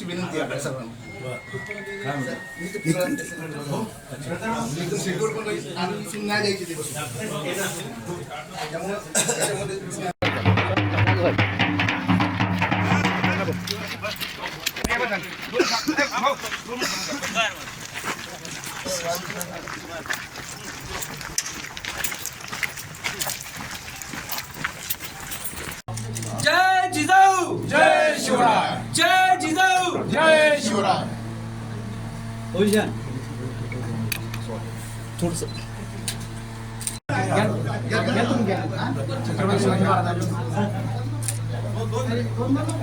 विनंती आहे सर्वांना शिवराय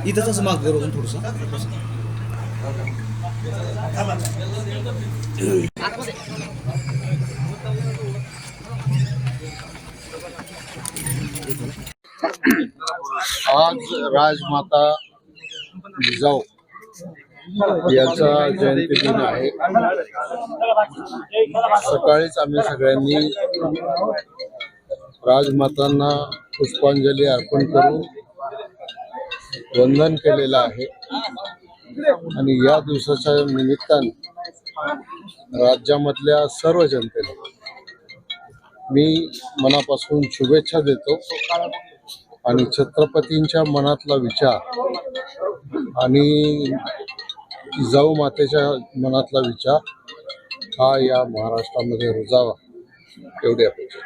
इथंच असं माग करून थोडस. आज राजमाता जिजाऊ याचा जयंती दिन आहे. सकाळीच आम्ही सगळ्यांनी राजमातांना पुष्पांजली अर्पण करून वंदन केलेलं आहे. आणि या दिवसाच्या निमित्तानं राज्यामधल्या सर्व जनतेला मी मनापासून शुभेच्छा देतो. आणि छत्रपतींच्या मनातला विचार आणि जिजाऊ मातेच्या मनातला विचार हा या महाराष्ट्रामध्ये रुजावा. एवढी अपेक्षा.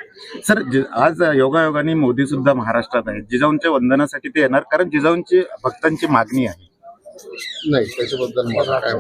सर आज योगायोगाने मोदी सुद्धा महाराष्ट्रात आहेत. जिजाऊंच्या वंदनासाठी ते येणार कारण जिजाऊंची भक्तांची मागणी आहे. नाही त्याच्याबद्दल मला काय